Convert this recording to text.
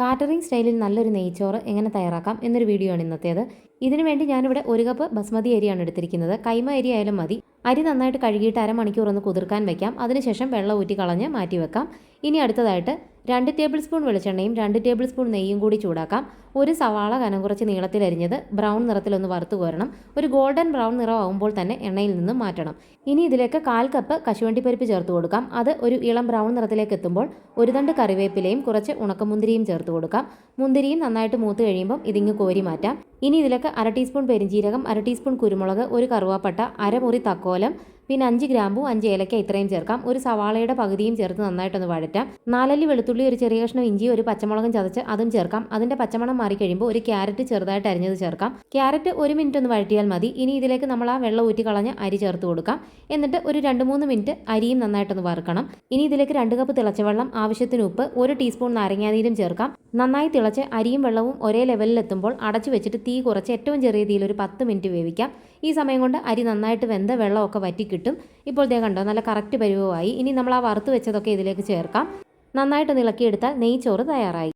Catering സ്റ്റൈലിൽ നല്ലൊരു നെയ്ച്ചോറ് എങ്ങനെ തയ്യാറാക്കാം എന്നൊരു വീഡിയോ ആണ് ഇന്നത്തേത് ഇതിനുവേണ്ടി ഞാനിവിടെ ഒരു കപ്പ് ബസ്മതി അരിയാണ് എടുത്തിരിക്കുന്നത്. കൈമ അരി ആയാലും മതി. അരി നന്നായിട്ട് കഴുകിയിട്ട് അരമണിക്കൂർ ഒന്ന് കുതിർക്കാൻ വെക്കാം. അതിനുശേഷം വെള്ളം ഊറ്റി കളഞ്ഞ് മാറ്റി വെക്കാം. ഇനി അടുത്തതായിട്ട് രണ്ട് ടേബിൾ സ്പൂൺ വെളിച്ചെണ്ണയും രണ്ട് ടേബിൾ സ്പൂൺ നെയ്യും കൂടി ചൂടാക്കാം. ഒരു സവാള കനം കുറച്ച് നീളത്തിൽ അരിഞ്ഞത് ബ്രൗൺ നിറത്തിലൊന്ന് വറുത്ത് കോരണം. ഒരു ഗോൾഡൻ ബ്രൗൺ നിറമാവുമ്പോൾ തന്നെ എണ്ണയിൽ നിന്നും മാറ്റണം. ഇനി ഇതിലേക്ക് കാൽ കപ്പ് കശുവണ്ടിപ്പരിപ്പ് ചേർത്ത് കൊടുക്കാം. അത് ഒരു ഇളം ബ്രൗൺ നിറത്തിലേക്ക് എത്തുമ്പോൾ ഒരു തണ്ട് കറിവേപ്പിലയും കുറച്ച് ഉണക്കമുന്തിരിയും ചേർത്ത് കൊടുക്കാം. മുന്തിരിയും നന്നായിട്ട് മൂത്ത് കഴിയുമ്പം ഇതിങ്ങ് കോരി മാറ്റാം. ഇനി ഇതിലേക്ക് അര ടീസ്പൂൺ പെരിഞ്ചീരകം അര ടീസ്പൂൺ കുരുമുളക് ഒരു കറുവാപ്പട്ട അരമുറി തക്കോലം പിന്നെ അഞ്ച് ഗ്രാമ്പും അഞ്ച് ഏലക്ക ഇത്രയും ചേർക്കാം. ഒരു സവാളയുടെ പകുതിയും ചേർത്ത് നന്നായിട്ടൊന്ന് വഴറ്റാം. നാലല്ലി വെളുത്തുള്ളി ഒരു ചെറിയ കഷ്ണം ഇഞ്ചി ഒരു പച്ചമുളകും ചതച്ച് അതും ചേർക്കാം. അതിന്റെ പച്ചമണം മാറി കഴിയുമ്പോൾ ഒരു ക്യാരറ്റ് ചെറുതായിട്ട് അരിഞ്ഞത് ചേർക്കാം. ക്യാരറ്റ് ഒരു മിനിറ്റ് ഒന്ന് വഴറ്റിയാൽ മതി. ഇനി ഇതിലേക്ക് നമ്മൾ ആ വെള്ളം ഊറ്റി കളഞ്ഞ് അരി ചേർത്ത് കൊടുക്കാം. എന്നിട്ട് ഒരു രണ്ട് മൂന്ന് മിനിറ്റ് അരിയും നന്നായിട്ടൊന്ന് വറുക്കണം. ഇനി ഇതിലേക്ക് രണ്ട് കപ്പ് തിളച്ച വെള്ളം ആവശ്യത്തിന് ഉപ്പ് ഒരു ടീസ്പൂൺ നാരങ്ങാനീരും ചേർക്കാം. നന്നായി തിളച്ച് അരിയും വെള്ളവും ഒരേ ലെവലിൽ എത്തുമ്പോൾ അടച്ചു വെച്ചിട്ട് തീ കുറച്ച് ഏറ്റവും ചെറിയ തീയിൽ ഒരു പത്ത് മിനിറ്റ് വേവിക്കാം. ഈ സമയം കൊണ്ട് അരി നന്നായിട്ട് വെന്ത വെള്ളമൊക്കെ വറ്റി കിട്ടും. ഇപ്പോൾ ദേ കണ്ടോ നല്ല കറക്റ്റ് പരുവമായി. ഇനി നമ്മൾ ആ വറുത്ത് വെച്ചതൊക്കെ ഇതിലേക്ക് ചേർക്കാം. നന്നായിട്ട് ഇളക്കിയെടുത്താൽ നെയ്ച്ചോറ് തയ്യാറായി.